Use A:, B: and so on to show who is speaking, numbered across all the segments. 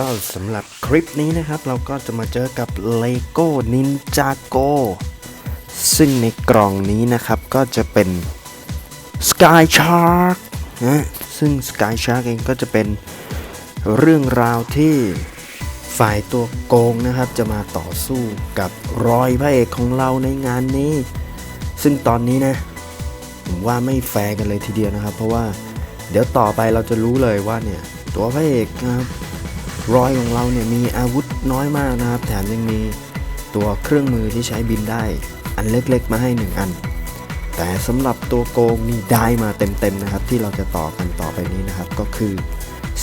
A: ก็สำหรับคลิปนี้นะครับ เราก็จะมาเจอกับ LEGO Ninjago ซึ่งในกล่องนี้นะครับก็จะเป็น Sky Shark นะซึ่ง Sky Shark เองก็จะเป็นเรื่องราวที่ฝ่ายตัวโกงนะครับ จะมาต่อสู้กับรอยพระเอกของเราในงานนี้ ซึ่งตอนนี้นะผมว่าไม่แฟร์กันเลยทีเดียวนะครับ เพราะว่าเดี๋ยวต่อไปเราจะรู้เลยว่าเนี่ยตัวพระเอกนะครับ รอยของเราเนี่ยมีอาวุธน้อยมากนะครับ แถมยังมีตัวเครื่องมือที่ใช้บินได้ อันเล็กๆมาให้หนึ่งอัน แต่สำหรับตัวโกงนี่ได้มาเต็มๆนะครับ ที่เราจะต่อกันต่อไปนี้นะครับ ก็คือ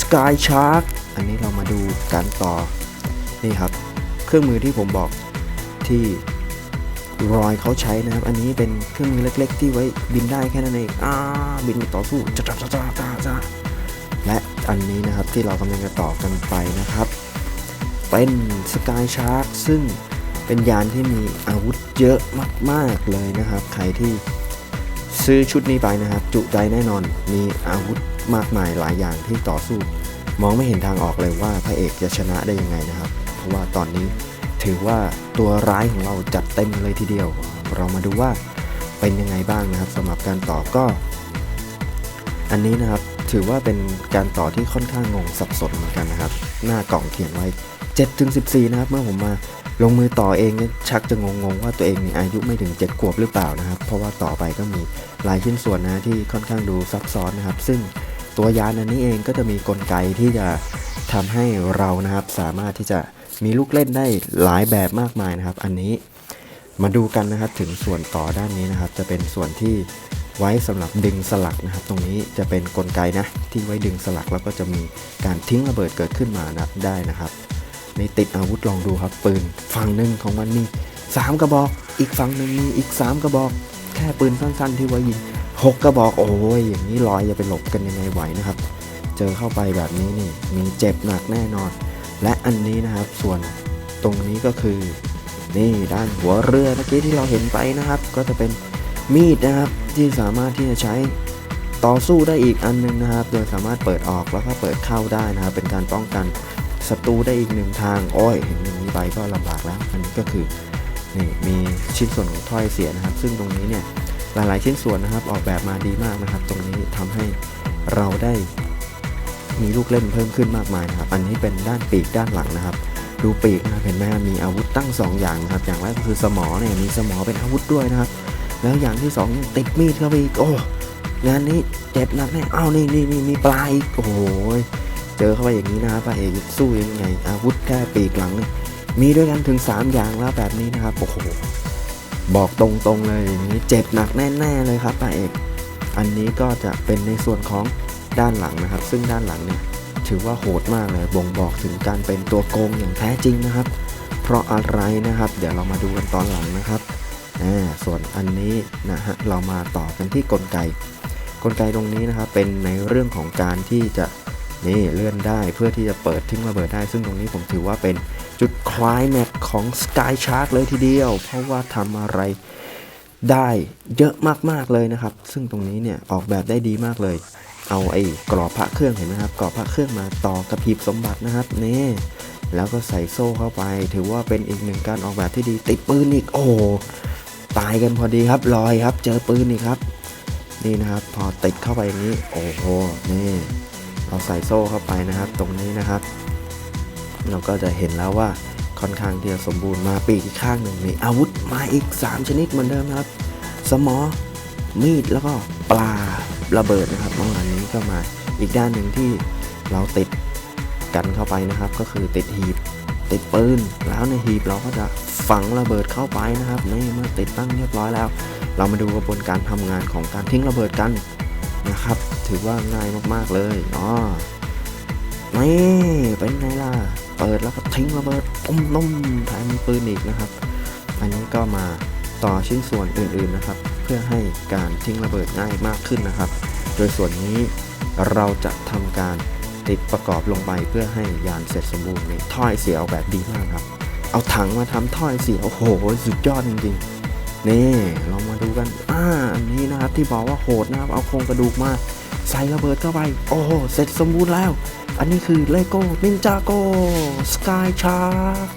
A: Sky Shark อันนี้เรามาดูการต่อนี่ครับ เครื่องมือที่ผมบอกที่รอยเขาใช้นะครับ อันนี้เป็นเครื่องมือเล็ก ๆ ที่ไว้บินได้แค่นั้นเองอ่าบินต่อสู้จ้าจ้าจ้าจ้าและ อันนี้นะครับที่เรากำลังจะต่อกันไปนะครับ เป็น Sky Shark ซึ่งเป็นยานที่มีอาวุธเยอะมาก ๆ เลยนะครับ ใครที่ซื้อชุดนี้ไปนะครับ จุใจแน่นอนมีอาวุธมากมายหลายอย่างที่ต่อสู้ มองไม่เห็นทางออกเลยว่าพระเอกจะชนะได้ยังไงนะครับ เพราะว่าตอนนี้ถือว่าตัวร้ายของเราจัดเต็มเลยทีเดียว เรามาดูว่าเป็นยังไงบ้างนะครับสำหรับการต่อก็ อันนี้นะครับ ถือว่าเป็นการต่อที่ค่อนข้างงงสับสนเหมือนกันนะครับ หน้ากล่องเขียนไว้7ถึง14 นะครับ เมื่อผมมาลงมือต่อเองเนี่ยชักจะงงๆว่าตัวเองมีอายุไม่ถึง 7 ขวบหรือเปล่านะครับ เพราะว่าต่อไปก็มีหลายชิ้นส่วนนะที่ค่อนข้างดูซับซ้อนนะครับ ซึ่งตัวยานอันนี้เองก็จะมีกลไกที่จะทำให้เรานะครับสามารถที่จะมีลูกเล่นได้หลายแบบมากมายนะครับ อันนี้มาดูกันนะครับถึงส่วนต่อด้านนี้นะครับ จะเป็นส่วนที่ ไว้สำหรับดึงสลักนะครับ ตรงนี้จะเป็นกลไกนะที่ไว้ดึงสลักแล้วก็จะมีการทิ้งระเบิดเกิดขึ้นมานะได้นะครับในติดอาวุธลองดูครับปืนฝั่งหนึ่งของมันมีสามกระบอก อีกฝั่งหนึ่งมีอีกสามกระบอก แค่ปืนสั้นๆ ที่ไว้ยิงหกกระบอกโอ้ยอย่างนี้ลอยจะไปหลบกันยังไงไหวนะครับ เจอเข้าไปแบบนี้นี่มีเจ็บหนักแน่นอน และอันนี้นะครับส่วนตรงนี้ก็คือ นี่ด้านหัวเรือเมื่อกี้ที่เราเห็นไปนะครับ ก็จะเป็นมีดนะครับ ที่สามารถที่จะใช้ต่อสู้ได้อีกอันหนึงนะครับ โดยสามารถเปิดออกแล้วก็เปิดเข้าได้นะครับ เป็นการป้องกันศัตรูได้อีกหนึ่งทาง โอ้ยเห็นอย่างนี้ไปก็ลำบากแล้ว อันนี้ก็คือนี่มีชิ้นส่วนของถ้อยเสียนะครับ ซึ่งตรงนี้เนี่ยหลายๆชิ้นส่วนนะครับ ออกแบบมาดีมากนะครับ ตรงนี้ทำให้เราได้มีลูกเล่นเพิ่มขึ้นมากมายนะครับ อันนี้เป็นด้านปีกด้านหลังนะครับ ดูปีกนะครับเห็นไหมมีอาวุธตั้ง 2 อย่างนะครับ อย่างแรกก็คือสมอเนี่ยมีสมอเป็นอาวุธด้วยนะครับ แล้วอย่างที่2ยังติดมีดเข้าไปอีกโอ้งานนี้เจ็บหนักแน่เอ้านี่นี่นี่มีปลายโอ้โหเจอเข้าไปอย่างนี้นะครับพระเอกสู้ยังไง อาวุธแค่ปีกหลัง มีด้วยกันถึง 3 อย่างแล้วแบบนี้นะครับโอ้โหบอกตรงๆเลยอย่างนี้เจ็บหนักแน่ๆเลยครับพระเอก อันนี้ก็จะเป็นในส่วนของด้านหลังนะครับ ซึ่งด้านหลังเนี่ยถือว่าโหดมากเลยบ่งบอกถึงการเป็นตัวโกงอย่างแท้จริงนะครับ เพราะอะไรนะครับ เดี๋ยวเรามาดูกันตอนหลังนะครับ ส่วนอันนี้นะฮะเรามาต่อกันที่กลไก กลไกตรงนี้นะครับเป็นในเรื่องของการที่จะนี่เลื่อนได้เพื่อที่จะเปิดทิ้งระเบิดได้ ซึ่งตรงนี้ผมถือว่าเป็นจุดคลายแม็กของ Sky Shark เลยทีเดียว เพราะว่าทำอะไรได้เยอะมากๆเลยนะครับ ซึ่งตรงนี้เนี่ยออกแบบได้ดีมากเลย เอาไอ้กรอบพระเครื่องเห็นไหมครับกรอบพระเครื่องมาต่อกับหีบสมบัตินะครับนี่แล้วก็ใส่โซ่เข้าไป ถือว่าเป็นอีกหนึ่งการออกแบบที่ดีติดปืนอีกโอ้ ตายกันพอดีครับลอยครับ เจอปืนอีกครับ นี่นะครับพอติดเข้าไปอย่างนี้ โอ้โหนี่ เราใส่โซ่เข้าไปนะครับ ตรงนี้นะครับ เราก็จะเห็นแล้วว่าค่อนข้างที่จะสมบูรณ์มาปีกอีกข้างหนึ่งมีอาวุธมาอีก 3 ชนิดเหมือนเดิมนะครับ สมอ มีดแล้วก็ปลาระเบิดนะครับประมาณนี้ก็มาอีกด้านหนึ่งที่เราติดกันเข้าไปนะครับ ก็คือติดหีบติดปืนแล้วในหีบเราก็จะ ฝังระเบิดเข้าไปนะครับนี่เมื่อติดตั้งเรียบร้อยแล้ว เรามาดูกระบวนการทำงานของการทิ้งระเบิดกันนะครับ ถือว่าง่ายมากๆเลยอ๋อนี่เป็นไงล่ะเปิดแล้วก็ทิ้งระเบิดตุ้มนุ่มแถมมีปืนอีกนะครับ อันนี้ก็มาต่อชิ้นส่วนอื่นๆนะครับ เพื่อให้การทิ้งระเบิดง่ายมากขึ้นนะครับ โดยส่วนนี้เราจะทำการติดประกอบลงไปเพื่อให้ยานเสร็จสมบูรณ์ในท่อยเสียออกแบบดีมากครับ เอาถังมาทำท่อยเสียโอ้โห สุดยอดจริงๆ นี่เรามาดูกัน อ่าอันนี้นะครับที่บอกว่าโหดนะครับ เอาโครงกระดูกมา ใส่ระเบิดเข้าไป โอ้โห เสร็จสมบูรณ์แล้ว อันนี้คือเลโก้นินจาโก้สกายชาร์